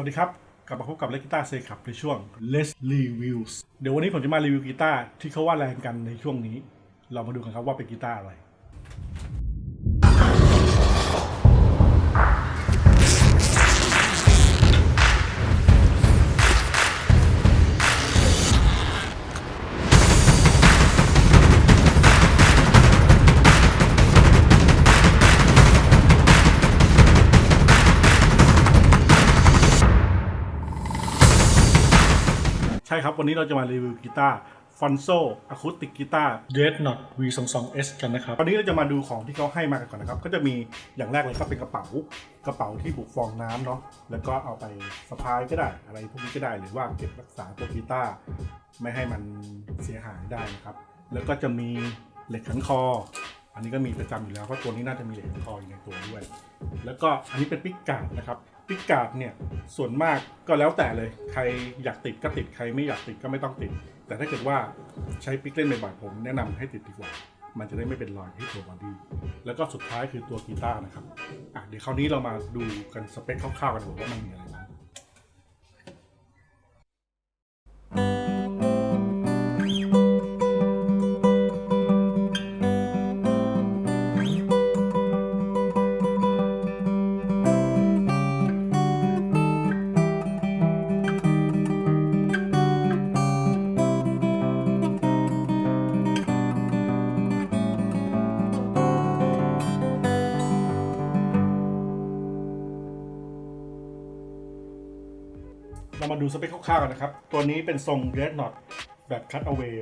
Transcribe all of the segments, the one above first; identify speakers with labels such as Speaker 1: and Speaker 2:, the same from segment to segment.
Speaker 1: วัสดีครับ กลับมาพบกับเลกกีตาร์เซคับในช่วง Let's Reviews เดี๋ยววันนี้ผมจะมารีวิวกีตาร์ที่เขาว่าแรงกันในช่วงนี้ เรามาดูกันครับว่าเป็นกีตาร์อะไร ช่ครับ วันนี้เราจะมารีวิวกีตาร์ฟอนโซอะคูสติกกีตาร์ Red Knot V22S กันนะครับ วันนี้เราจะมาดูของที่เขาให้มากันก่อนนะครับ ก็จะมีอย่างแรกเลยก็เป็นกระเป๋ากระเป๋าที่บุกฟองน้ำเนาะแล้วก็เอาไปสะพายก็ได้ อะไรพวกนี้ก็ได้หรือว่าเก็บรักษาตัวกีตาร์ไม่ให้มันเสียหายได้นะครับ แล้วก็จะมีเหล็กขันคอ อันนี้ก็มีประจำอยู่แล้วเพราะตัวนี้น่าจะมีเหล็กขันคออยู่ในตัวด้วย แล้วก็อันนี้เป็นปิกการ์ดนะครับ พิกการ์ดเนี่ยส่วนมากก็แล้วแต่เลย ใครอยากติดก็ติดใครไม่อยากติดก็ไม่ต้องติด แต่ถ้าเกิดว่าใช้พิกเล่นบ่อยๆผมแนะนำให้ติดดีกว่า มันจะได้ไม่เป็นรอยที่ตัวบอดี้แล้วก็สุดท้ายคือตัวกีตาร์นะครับอะเดี๋ยวคราวนี้เรามาดูกันสเปคคร่าวๆกันดูว่ามันมีอะไร เรามาดูสเปคคร่าวๆกันนะครับ ตัวนี้เป็นทรง Red Knot แบบ Cut Away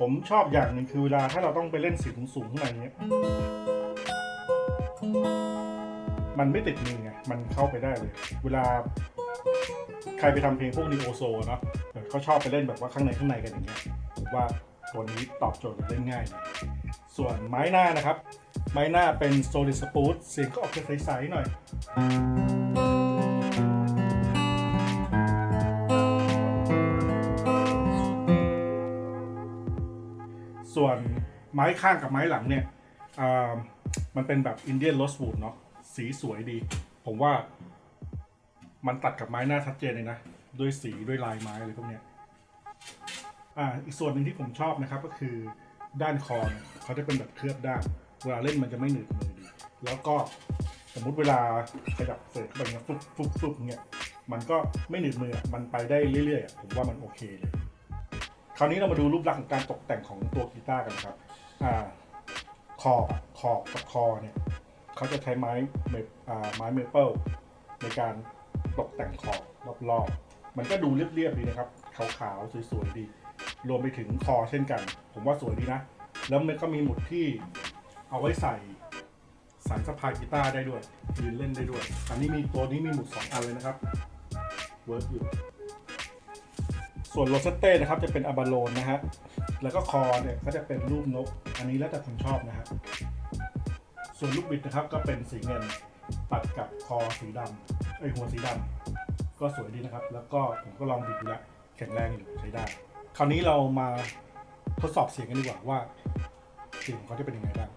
Speaker 1: ผมชอบอย่างหนึ่งคือเวลาถ้าเราต้องไปเล่นเสียงสูงๆข้างในเนี้ย มันไม่ติดมือไง มันเข้าไปได้เลย เวลาใครไปทำเพลงพวกนีโอโซเนาะเขาชอบไปเล่นแบบว่าข้างในข้างในกันอย่างเงี้ยผมว่าตัวนี้ตอบโจทย์เล่นง่าย ส่วนไม้หน้านะครับ ไม้หน้าเป็น Solid Spruce เสียงก็ออกจะใสๆหน่อย ไม้ข้างกับไม้หลังเนี่ยมันเป็นแบบอินเดียนโรสวูดเนาะสีสวยดี ผมว่า มันตัดกับไม้หน้าชัดเจนเลยนะ ด้วยสีด้วยลายไม้อะไรพวกเนี้ยอ่าอีกส่วนหนึ่งที่ผมชอบนะครับก็คือด้านคอเนี่ยเขาจะเป็นแบบเคลือบด้านเวลาเล่นมันจะไม่หนืดมือดี แล้วก็สมมุติเวลาขยับเสร็จแบบเนี้ยฟุบฟุบฟุบเงี้ยมันก็ไม่หนืดมือมันไปได้เรื่อยๆผมว่ามันโอเคเลย คราวนี้เรามาดูรูปลักษณ์ของการตกแต่งของตัวกีตาร์กันครับ ขอบขอบกับคอเนี่ยเขาจะใช้ไม้เมปไม้เมเปิลในการตกแต่งขอบรอบๆ มันก็ดูเรียบๆดีนะครับ ขาวๆสวยๆดี รวมไปถึงคอเช่นกัน ผมว่าสวยดีนะ แล้วมันก็มีหมุดที่เอาไว้ใส่สายสะพายกีตาร์ได้ด้วยยืนเล่นได้ด้วย อันนี้มีตัวนี้มีหมุดสองอันเลยนะครับ เวิร์กอยู่ ส่วนโรสเต้นะครับจะเป็นอะบาโลนนะฮะ แล้วก็คอเนี่ยก็จะเป็นรูปนก อันนี้แล้วแต่คนชอบนะครับ ส่วนลูกบิดนะครับก็เป็นสีเงินตัดกับคอสีดำไอหัวสีดำก็สวยดีนะครับ แล้วก็ผมก็ลองบิดดูแล้วแข็งแรงอยู่ใช้ได้ คราวนี้เรามาทดสอบเสียงกันดีกว่าว่าเสียงเขาจะเป็นยังไงบ้าง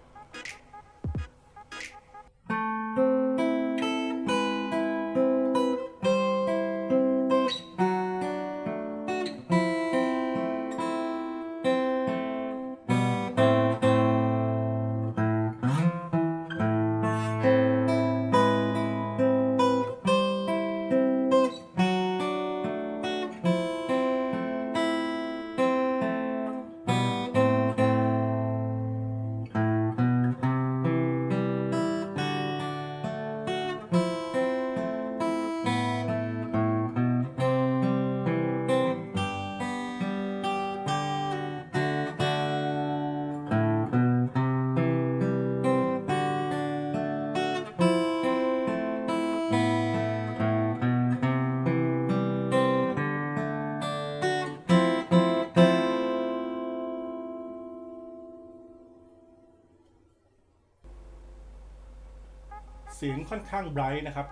Speaker 1: เสียงค่อนข้างไบรท์นะครับ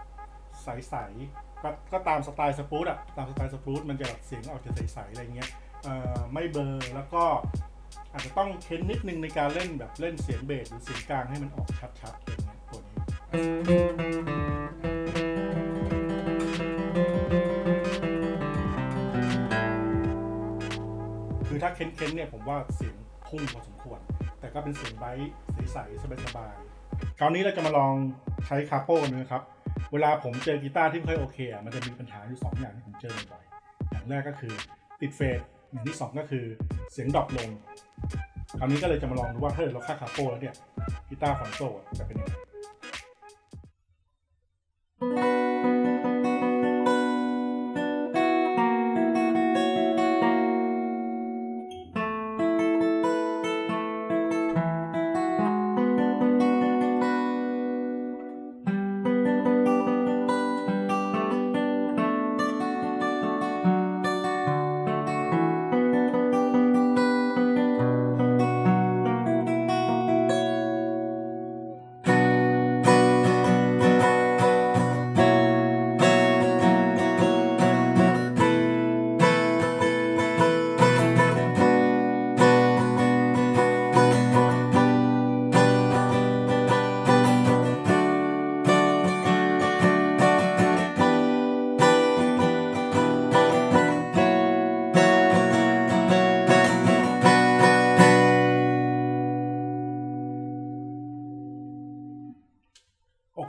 Speaker 1: ใสๆก็ก็ตามสไตล์สปูตอะตามสไตล์สปูตมันจะแบบเสียงออกจะใสๆอะไรเงี้ยไม่เบอร์แล้วก็อาจจะต้องเค้นนิดนึงในการเล่นแบบเล่นเสียงเบสหรือเสียงกลางให้มันออกชัดๆอะไรเงี้ยตัวนี้คือถ้าเค้นๆเนี่ยผมว่าเสียงพุ่งพอสมควร แต่ก็เป็นเสียงไบท์ใสๆสบายๆ คราวนี้เราจะมาลองใช้คาโป้กันนะครับ เวลาผมเจอกีตาร์ที่ไม่ค่อยโอเคอะมันจะมีปัญหาอยู่สองอย่างที่ผมเจอบ่อยอย่างแรกก็คือติดเฟดอย่างที่สองก็คือเสียงดรอปลง คราวนี้ก็เลยจะมาลองดูว่าถ้าเกิดเราค่าคาโป้แล้วเนี่ยกีตาร์ฟอนโซ่จะเป็นยังไง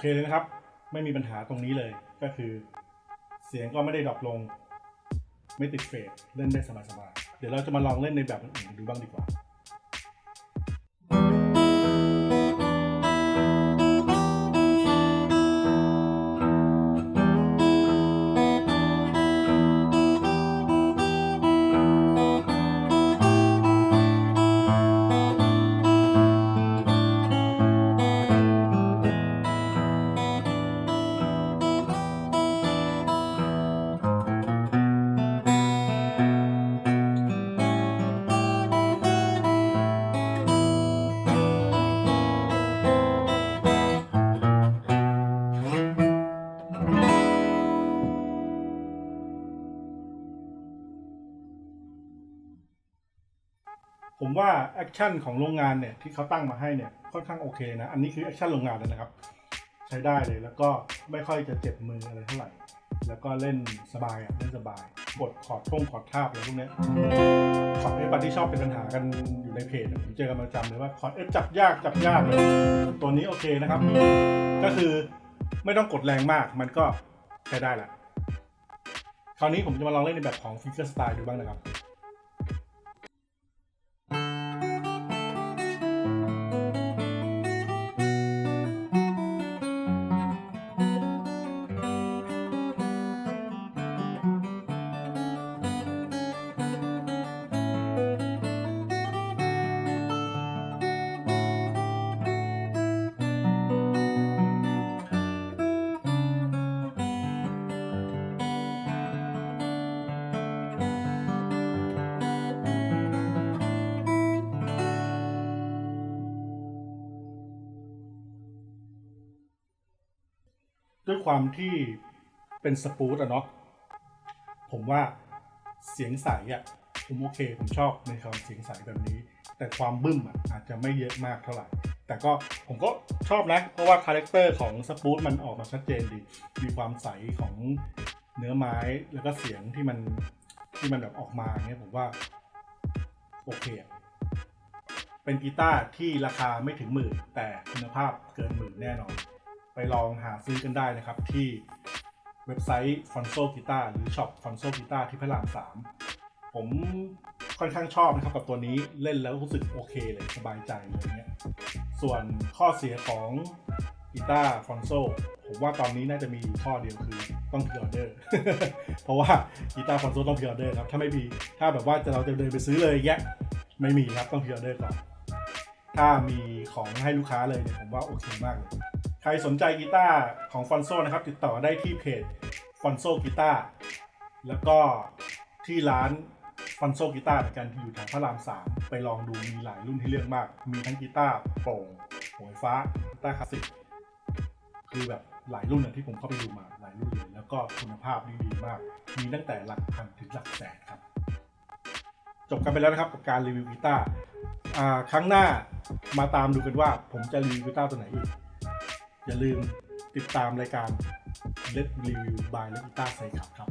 Speaker 1: เคเลยนะครับ ไม่มีปัญหาตรงนี้เลยก็คือ เสียงก็ไม่ได้ดรอปลง ไม่ติดเฟดเล่นได้สบายๆเดี๋ยวเราจะมาลองเล่นในแบบอื่นดูบ้างดีกว่า ผมว่าแอคชั่นของโรงงานเนี่ยที่เขาตั้งมาให้เนี่ยค่อนข้างโอเคนะ อันนี้คือแอคชั่นโรงงานแล้วนะครับ ใช้ได้เลยแล้วก็ไม่ค่อยจะเจ็บมืออะไรเท่าไหร่ แล้วก็เล่นสบายอะเล่นสบายกดคอร์ดท่งคอร์ดทาบอะไรพวกนี้ยคอร์ดเอฟบันที่ชอบเป็นปัญหากันอยู่ในเพจผมเจอกันประจำเลยว่าคอร์ดเอฟจับยากจับยากเลยตัวนี้โอเคนะครับ ก็คือไม่ต้องกดแรงมากมันก็ใช้ได้แหละคราวนี้ผมจะมาลองเล่นในแบบของฟิกเกอร์สไตล์ดูบ้างนะครับ ด้วยความที่เป็นสปูตอะเนาะผมว่าเสียงใสอะผมโอเค ผมชอบในความเสียงใสแบบนี้ แต่ความบึ้มอะอาจจะไม่เยอะมากเท่าไหร่ แต่ก็ผมก็ชอบนะ เพราะว่าคาแรคเตอร์ของสปูตมันออกมาชัดเจนดี มีความใสของเนื้อไม้แล้วก็เสียงที่มันที่มันแบบออกมาเงี้ยผมว่า โอเคเป็นกีตาร์ที่ราคาไม่ถึงหมื่นแต่คุณภาพเกินหมื่นแน่นอน ไปลองหาซื้อกันได้นะครับ ที่เว็บไซต์ฟอนโซกีตาหรือช็อปฟอนโซกีตาที่พระรามสามผมค่อนข้างชอบนะครับกับตัวนี้เล่นแล้วรู้สึกโอเคเลยสบายใจเลยเนี่ยส่วนข้อเสียของกีตาร์ฟอนโซผมว่าตอนนี้น่าจะมีอยู่ข้อเดียวคือต้องพิออเดอร์ เพราะว่ากีตาร์ฟอนโซต้องพิออเดอร์ครับ ถ้าไม่มีถ้าแบบว่าจะเราจะเดินไปซื้อเลยแยะไม่มีครับต้องพิออเดอร์ก่อน ถ้ามีของให้ลูกค้าเลยเนี่ยผมว่าโอเคมากเลย ใครสนใจกีตาร์ของฟอนโซนะครับ ติดต่อได้ที่เพจฟอนโซกีตาร์แล้วก็ที่ร้านฟอนโซกีตาร์เหมือนกันที่อยู่แถวพระรามสามไปลองดูมีหลายรุ่นให้เลือกมาก มีทั้งกีตาร์โปร่งหัวฟ้ากีตาร์คลาสสิกคือแบบหลายรุ่นอะที่ผมเข้าไปดูมาหลายรุ่นเลยแล้วก็คุณภาพนี่ดีมาก มีตั้งแต่หลักพันถึงหลักแสนครับ จบกันไปแล้วนะครับกับการรีวิวกีตาร์ครั้งหน้ามาตามดูกันว่าผมจะรีวิวกีตาร์ตัวไหนอีก อย่าลืมติดตามรายการ Let Review by และกีตาร์ไซคับครับ